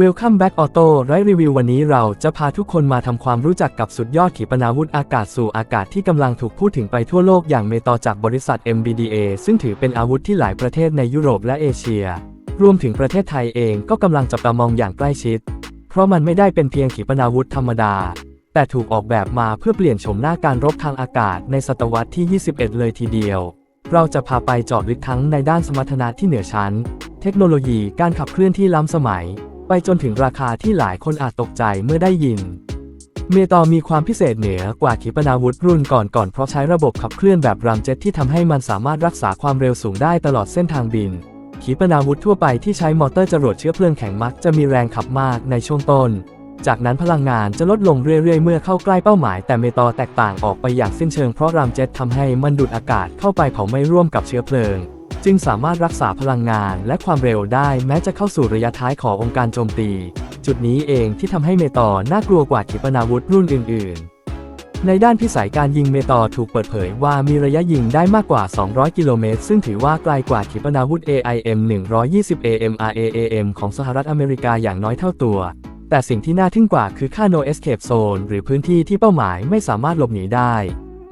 Welcome back Auto ไรรีวิววันนี้เราจะพาทุกคนมาทำความรู้จักกับสุดยอดขีปนาวุธอากาศสู่อากาศที่กำลังถูกพูดถึงไปทั่วโลกอย่างเมตอจากบริษัท MBDA ซึ่งถือเป็นอาวุธที่หลายประเทศในยุโรปและเอเชีย รวมถึงประเทศไทยเองก็กำลังจับตามองอย่างใกล้ชิด เพราะมันไม่ได้เป็นเพียงขีปนาวุธธรรมดา แต่ถูกออกแบบมาเพื่อเปลี่ยนโฉมหน้าการรบทางอากาศในศตวรรษที่ 21 เลยทีเดียว เราจะพาไปจาะลึกทั้งในด้านสมรรถนะที่เหนือชั้น เทคโนโลยีการขับเคลื่อนที่ล้ำสมัย ไปจนถึงราคาที่หลายคนอาจตกใจเมื่อได้ยิน เมตอมีความพิเศษเหนือกว่าขีปนาวุธรุ่นก่อนๆเพราะใช้ระบบขับเคลื่อนแบบรัมเจ็ตที่ทำให้มันสามารถรักษาความเร็วสูงได้ตลอดเส้นทางบิน ขีปนาวุธทั่วไปที่ใช้มอเตอร์จรวดเชื้อเพลิงแข็งมักจะมีแรงขับมากในช่วงต้น จากนั้นพลังงานจะลดลงเรื่อยๆ เมื่อเข้าใกล้เป้าหมาย แต่เมตอแตกต่างออกไปอย่างสิ้นเชิงเพราะรัมเจ็ตทำให้มันดูดอากาศเข้าไปเผาไหม้ร่วมกับเชื้อเพลิง จึงสามารถรักษาพลังงานและความเร็วได้แม้จะเข้าสู่ระยะท้ายขององค์การโจมตี จุดนี้เองที่ทำให้เมตอน่ากลัวกว่าขีปนาวุธรุ่นอื่น ๆ ในด้านพิสัยการยิงเมตอถูกเปิดเผยว่ามีระยะยิงได้มากกว่า 200 กิโลเมตร ซึ่งถือว่าไกลกว่าขีปนาวุธ AIM 120 AMRAAM ของสหรัฐอเมริกาอย่างน้อยเท่าตัว แต่สิ่งที่น่าทึ่งกว่าคือค่า no escape zone หรือพื้นที่ที่เป้าหมายไม่สามารถหลบหนีได้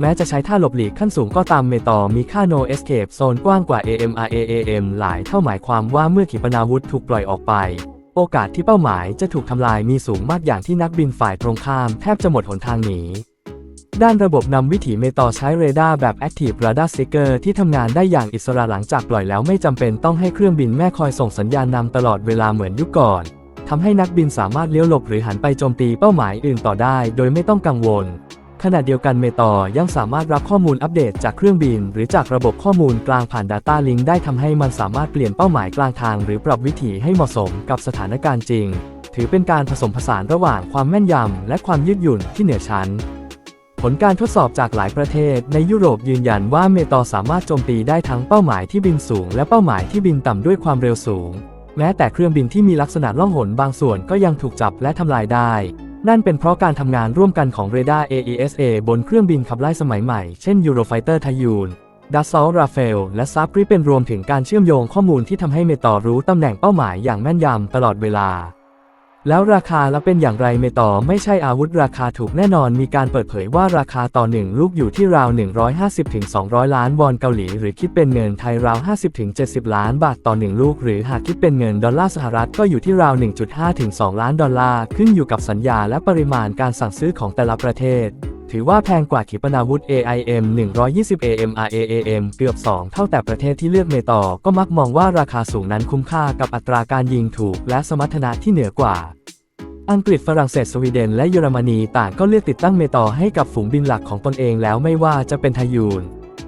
แม้จะใช้ท่าหลบหลีกขั้นสูงก็ตามเมตอมีค่า no escape zone กว้างกว่า AMRAAM หลายเท่าหมายความว่าเมื่อขีปนาวุธถูกปล่อยออกไป โอกาสที่เป้าหมายจะถูกทำลายมีสูงมากอย่างที่นักบินฝ่ายตรงข้ามแทบจะหมดหนทางหนีด้านระบบนำวิถีเมตอใช้เรดาร์แบบ Active Radar Seeker ที่ทำงานได้อย่างอิสระหลังจากปล่อยแล้วไม่จำเป็นต้องให้เครื่องบินแม่คอยส่งสัญญาณนำตลอดเวลาเหมือนยุคก่อนทำให้นักบินสามารถเลี้ยวหลบหรือหันไปโจมตีเป้าหมายอื่นต่อได้ โดยไม่ต้องกังวล ขณะเดียวกันเมตอยังสามารถรับข้อมูลอัปเดตจากเครื่องบิน หรือจากระบบข้อมูลกลางผ่าน Data Link ได้ทำให้มันสามารถเปลี่ยนเป้าหมายกลางทาง หรือปรับวิถีให้เหมาะสมกับสถานการณ์จริง ถือเป็นการผสมผสานระหว่างความแม่นยำและความยืดหยุ่นที่เหนือชั้น ผลการทดสอบจากหลายประเทศ ในยุโรปยืนยันว่าเมตอสามารถโจมตีได้ทั้งเป้าหมายที่บินสูง และเป้าหมายที่บินต่ำด้วยความเร็วสูง แม้แต่เครื่องบินที่มีลักษณะล่องหนบางส่วนก็ยังถูกจับและทำลายได้ นั่นเป็นเพราะการทำงานร่วมกันของเรดาร์ AESA บนเครื่องบินขับไล่สมัยใหม่ เช่น Eurofighter ทยูนดัสซอลราเฟล และซับริเป็นรวมถึงการเชื่อมโยงข้อมูลที่ทำให้เมตอรู้ตำแหน่งเป้าหมายอย่างแม่นยำตลอดเวลา แล้วราคาละเป็นอย่างไรเมตอไม่ใช่อาวุธราคาถูกแน่นอนมีการเปิดเผยว่าราคาต่อหนึ่งลูกอยู่ที่ราว 150-200 ล้านวอนเกาหลี หรือคิดเป็นเงินไทยราว 50-70 ล้านบาทต่อหนึ่งลูก หรือหากคิดเป็นเงินดอลลาร์สหรัฐก็อยู่ที่ราว 1.5-2 ล้านดอลลาร์ ขึ้นอยู่กับสัญญาและปริมาณการสั่งซื้อของแต่ละประเทศถือว่าแพงกว่าขีปนาวุธ AIM 120 AMRAAM เกือบ 2 เท่าแต่ประเทศที่เลือกเมตอก็มักมองว่าราคาสูงนั้นคุ้มค่ากับอัตราการยิงถูกและสมรรถนะที่เหนือกว่า อังกฤษฝรั่งเศสสวีเดนและเยอรมนีต่างก็เลือกติดตั้งเมตอให้กับฝูงบินหลักของตนเองแล้วไม่ว่าจะเป็นทายูน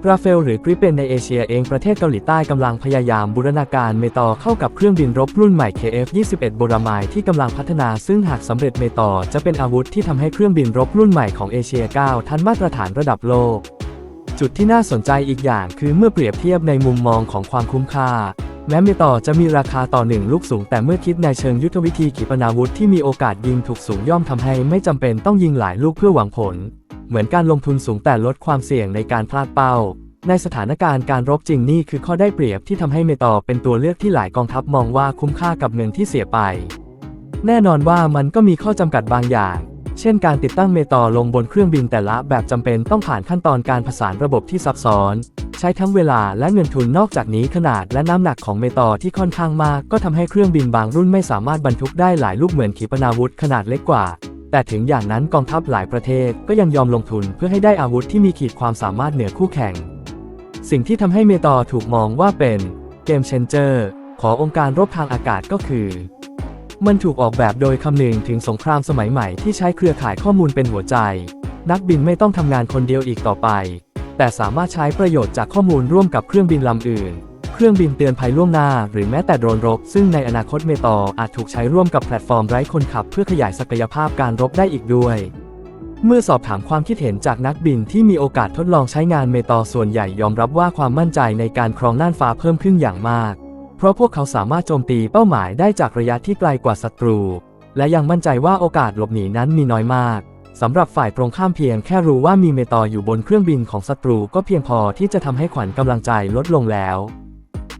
ราเฟลหรือกริปเปนในเอเชียเองประเทศเกาหลีใต้กำลังพยายามบูรณาการเมตอเข้ากับเครื่องบินรบรุ่นใหม่ KF-21 โบรามายที่กำลังพัฒนาซึ่งหากสำเร็จเมตอจะเป็นอาวุธที่ทำให้เครื่องบินรบรุ่นใหม่ของเอเชียก้าวทันมาตรฐานระดับโลก จุดที่น่าสนใจอีกอย่างคือเมื่อเปรียบเทียบในมุมมองของความคุ้มค่า แม้เมตอจะมีราคาต่อหนึ่งลูกสูงแต่เมื่อคิดในเชิงยุทธวิธีขีปนาวุธที่มีโอกาสยิงถูกสูงย่อมทำให้ไม่จำเป็นต้องยิงหลายลูกเพื่อหวังผล เหมือนการลงทุนสูงแต่ลดความเสี่ยงในการพลาดเป้า ในสถานการณ์การรบจริงนี่คือข้อได้เปรียบที่ทำให้เมตอเป็นตัวเลือกที่หลายกองทัพมองว่าคุ้มค่ากับเงินที่เสียไป แน่นอนว่ามันก็มีข้อจำกัดบางอย่าง เช่น การติดตั้งเมตอลงบนเครื่องบินแต่ละแบบจำเป็นต้องผ่านขั้นตอนการผสานระบบที่ซับซ้อน ใช้ทั้งเวลาและเงินทุนนอกจากนี้ขนาดและน้ำหนักของเมตอที่ค่อนข้างมาก ก็ทำให้เครื่องบินบางรุ่นไม่สามารถบรรทุกได้หลายลูกเหมือนขีปนาวุธขนาดเล็กกว่า แต่ถึงอย่างนั้นกองทัพหลายประเทศก็ยังยอมลงทุนเพื่อให้ได้อาวุธที่มีขีดความสามารถเหนือคู่แข่ง สิ่งที่ทำให้เมตอถูกมองว่าเป็นเกมเชนเจอร์ขององค์การรบทางอากาศก็คือ มันถูกออกแบบโดยคำนึงถึงสงครามสมัยใหม่ที่ใช้เครือข่ายข้อมูลเป็นหัวใจ นักบินไม่ต้องทำงานคนเดียวอีกต่อไป แต่สามารถใช้ประโยชน์จากข้อมูลร่วมกับเครื่องบินลำอื่น เครื่องบินเตือนภัยล่วงหน้า หรือแม้แต่โดรนรบ ซึ่งในอนาคตเมตออาจถูกใช้ร่วมกับแพลตฟอร์มไร้คนขับ เพื่อขยายศักยภาพการรบได้อีกด้วย เมื่อสอบถามความคิดเห็นจากนักบินที่มีโอกาสทดลองใช้งานเมตอส่วนใหญ่ยอมรับว่าความมั่นใจในการครองน่านฟ้าเพิ่มขึ้นอย่างมาก เพราะพวกเขาสามารถโจมตีเป้าหมายได้จากระยะที่ไกลกว่าศัตรู และยังมั่นใจว่าโอกาสหลบหนีนั้นมีน้อยมาก สำหรับฝ่ายตรงข้ามเพียงแค่รู้ว่ามีเมตออยู่บนเครื่องบินของศัตรูก็เพียงพอที่จะทำให้ขวัญกำลังใจลดลงแล้ว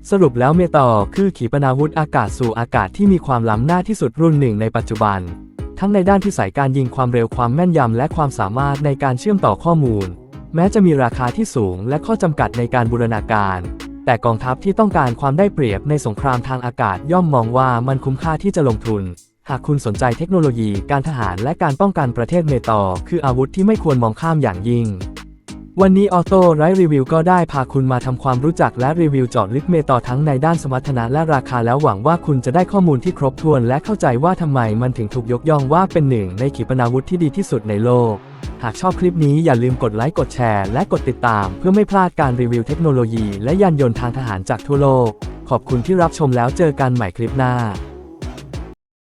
สรุปแล้วเมตอคือขีปนาวุธอากาศสู่อากาศที่มีความล้ำหน้าที่สุดรุ่นหนึ่งในปัจจุบัน ทั้งในด้านที่สายการยิงความเร็วความแม่นยำและความสามารถในการเชื่อมต่อข้อมูล แม้จะมีราคาที่สูงและข้อจำกัดในการบูรณาการ แต่กองทัพที่ต้องการความได้เปรียบในสงครามทางอากาศย่อมมองว่ามันคุ้มค่าที่จะลงทุน หากคุณสนใจเทคโนโลยีการทหารและการป้องกันประเทศเมตอคืออาวุธที่ไม่ควรมองข้ามอย่างยิ่ง วันนี้ออโต้ไรรีวิวก็ได้พาคุณมาทำความรู้จักและรีวิวเจาะลึกเมตอทั้งในด้านสมรรถนะและราคาแล้วหวังว่าคุณจะได้ข้อมูลที่ครบถ้วนและเข้าใจว่าทำไมมันถึงถูกยกย่องว่าเป็นหนึ่งในขีปนาวุธที่ดีที่สุดในโลก หากชอบคลิปนี้อย่าลืมกดไลค์กดแชร์และกดติดตาม เพื่อไม่พลาดการรีวิวเทคโนโลยีและยานยนต์ทางทหารจากทั่วโลก ขอบคุณที่รับชมแล้วเจอกันใหม่คลิปหน้า